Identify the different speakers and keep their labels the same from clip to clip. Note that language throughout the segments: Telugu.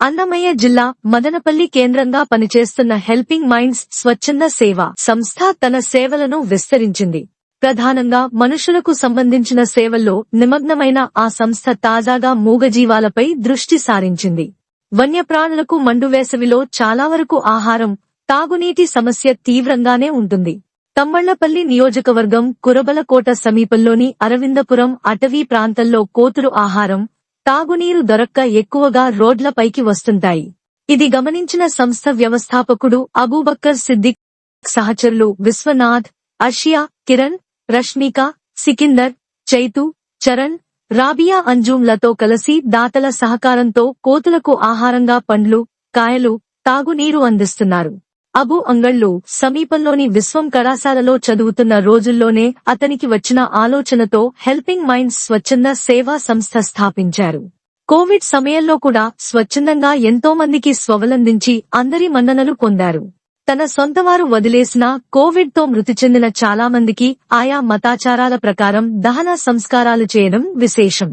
Speaker 1: అన్నమయ్య జిల్లా మదనపల్లి కేంద్రంగా పనిచేస్తున్న హెల్పింగ్ మైండ్స్ స్వచ్ఛంద సేవ సంస్థ తన సేవలను విస్తరించింది. ప్రధానంగా మనుషులకు సంబంధించిన సేవల్లో నిమగ్నమైన ఆ సంస్థ తాజాగా మూగజీవాలపై దృష్టి సారించింది. వన్యప్రాణులకు మండువేసవిలో చాలా వరకు ఆహారం తాగునీటి సమస్య తీవ్రంగానే ఉంటుంది. తమ్మళ్ళపల్లి నియోజకవర్గం కురబలకోట సమీపంలోని అరవిందపురం అటవీ ప్రాంతంలో కోతులు ఆహారం తాగునీరు దొరక్క ఎక్కువగా రోడ్లపైకి వస్తుంటాయి. ఇది గమనించిన సంస్థ వ్యవస్థాపకుడు అబూబక్కర్ సిద్దిక్ సహచరులు విశ్వనాథ్ అర్షియా కిరణ్ రష్మిక సికిందర్ చైతు చరణ్ రాబియా అంజూమ్లతో కలిసి దాతల సహకారంతో కోతులకు ఆహారంగా పండ్లు కాయలు తాగునీరు అందిస్తున్నారు. అబు అంగళ్ళు సమీపంలోని విశ్వం కళాశాలలో చదువుతున్న రోజుల్లోనే అతనికి వచ్చిన ఆలోచనతో హెల్పింగ్ మైండ్స్ స్వచ్ఛంద సేవా సంస్థ స్థాపించారు. కోవిడ్ సమయంలో కూడా స్వచ్ఛందంగా ఎంతో మందికి స్వవలందించి అందరి మన్ననలు పొందారు. తన సొంతవారు వదిలేసిన కోవిడ్తో మృతి చెందిన చాలా మందికి ఆయా మతాచారాల ప్రకారం దహన సంస్కారాలు చేయడం విశేషం.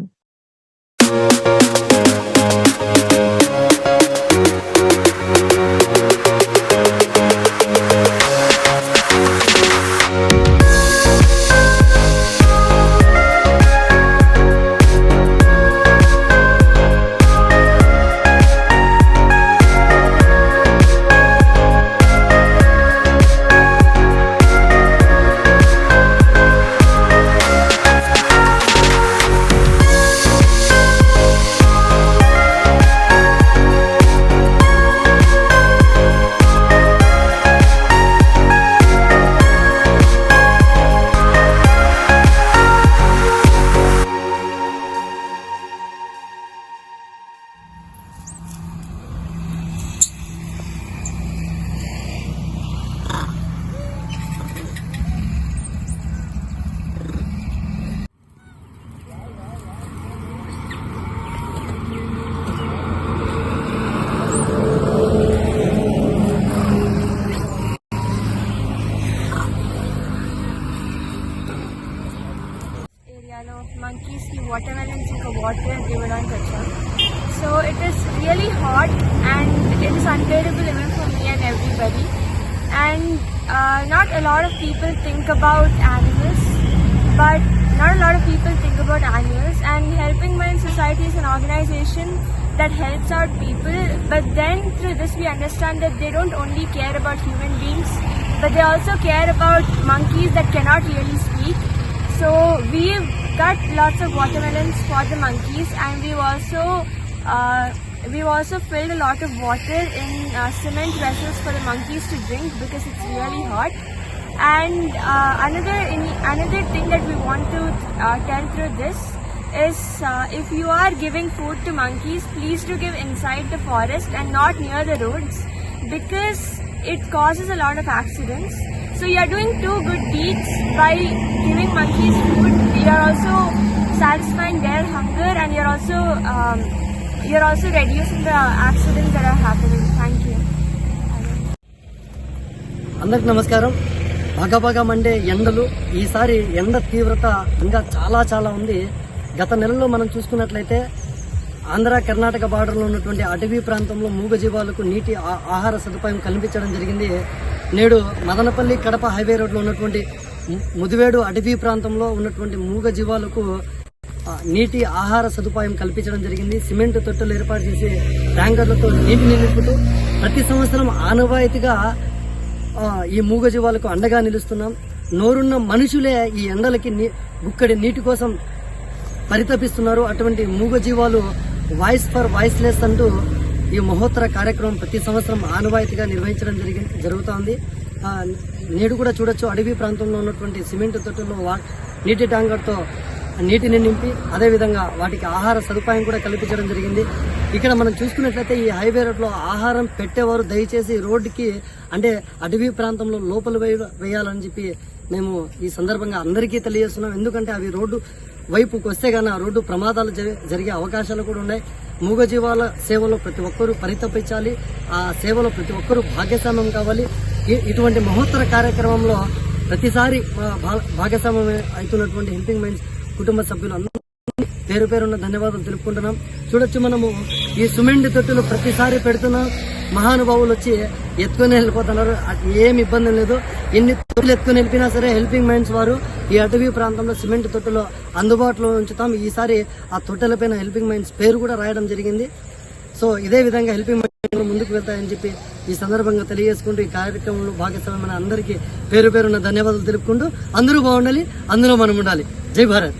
Speaker 2: water and Riverdon culture. So it is really hot and it is unbearable even for me and everybody. And uh, not a lot of people think about animals, but not a lot of people think about animals. And Helping Mind Society is an organization that helps out people, but then through this we understand that they don't only care about human beings, but they also care about monkeys that cannot really speak so we've got lots of watermelons for the monkeys, and we've also uh, we've also filled a lot of water in uh, cement vessels for the monkeys to drink because it's really hot. And uh, another another thing that we want to uh, tell through this is uh, if you are giving food to monkeys, please do give inside the forest and not near the roads because it causes a lot of accidents. So you are doing two good deeds by giving monkeys food. You are also satisfying their hunger, and you are also um, you are also reducing the accidents that are happening. Thank you.
Speaker 3: అందరికి నమస్కారం బాగా మండే ఎండలు ఈసారి ఎండ తీవ్రత ఇంకా చాలా చాలా ఉంది గత నెలలో మనం చూసుకున్నట్లయితే ఆంధ్ర కర్ణాటక బార్డర్లో ఉన్నటువంటి అటవీ ప్రాంతంలో మూగజీవాలకు నీటి ఆహార సదుపాయం కల్పించడం జరిగింది నేడు మదనపల్లి కడప హైవే రోడ్లో ఉన్నటువంటి ము- ముదివేడు అటవీ ప్రాంతంలో ఉన్నటువంటి మూగజీవాలకు జీవాలకు నీటి ఆహార సదుపాయం కల్పించడం జరిగింది. సిమెంట్ తొట్టెలు ఏర్పాటు చేసి ట్యాంకర్లతో నీటిని నింపుతూ ప్రతి సంవత్సరం ఆనవాయితీగా ఈ ఈ మూగజీవాలకు అండగా నిలుస్తున్నాం. నోరున్న మనుషులే ఈ ఎండలకి నీ- గుక్కడి నీటి కోసం పరితపిస్తున్నారు. అటువంటి మూగజీవాలు వాయిస్ ఫర్ వాయిస్లెస్ అంటూ ఈ మహోత్తర కార్యక్రమం ప్రతి సంవత్సరం ఆనవాయితీగా నిర్వహించడం జరిగి జరుగుతోంది. నేడు కూడా చూడొచ్చు. అడవి ప్రాంతంలో ఉన్నటువంటి సిమెంట్ తొట్టుల్లో వా- నీటి ట్యాంకర్తో నీటిని నింపి అదేవిధంగా వాటికి ఆహార సదుపాయం కూడా కల్పించడం జరిగింది. ఇక్కడ మనం చూసుకున్నట్లయితే ఈ హైవే రోడ్లో ఆహారం పెట్టేవారు దయచేసి రోడ్డుకి అంటే అటవీ ప్రాంతంలో లోపల వేయ- వేయాలని చెప్పి మేము ఈ సందర్భంగా అందరికీ తెలియజేస్తున్నాం. ఎందుకంటే అవి రోడ్డు వైపుకి వస్తే కానీ ఆ రోడ్డు ప్రమాదాలు జరిగే అవకాశాలు కూడా ఉన్నాయి. మూగజీవాల సేవలో ప్రతి ఒక్కరూ పరితపించాలి. ఆ సేవలో ప్రతి ఒక్కరూ భాగస్వామ్యం కావాలి. ఇటువంటి మహోత్తర కార్యక్రమంలో ప్రతిసారి భాగస్వామ్యం అవుతున్నటువంటి హెల్పింగ్ మైండ్స్ కుటుంబ సభ్యులు అందరూ పేరు పేరున్న ధన్యవాదాలు తెలుపుకుంటున్నాం. చూడొచ్చు మనము ఈ సిమెంట్ తొట్టులు ప్రతిసారి పెడుతున్నాం మహానుభావులు వచ్చి ఎత్తుకొని వెళ్ళిపోతున్నారు. ఏమి ఏం ఇబ్బంది లేదు. ఎన్ని తొట్టులు ఎత్తుకొని వెళ్ళినా సరే హెల్పింగ్ మైండ్స్ వారు ఈ అటవీ ప్రాంతంలో సిమెంట్ తొట్టులు అందుబాటులో ఉంచుతాం. ఈసారి ఆ తొట్టెలపైన హెల్పింగ్ మైండ్స్ పేరు కూడా రాయడం జరిగింది. సో ఇదే విధంగా హెల్పింగ్ మైండ్స్ ముందుకు వెళ్తాయని చెప్పి ఈ సందర్భంగా తెలియజేసుకుంటూ ఈ కార్యక్రమంలో భాగస్వామ్యమైన అందరికీ పేరు పేరున్న ధన్యవాదాలు తెలుపుకుంటూ అందరూ బాగుండాలి అందులో మనం ఉండాలి. జై భారత్.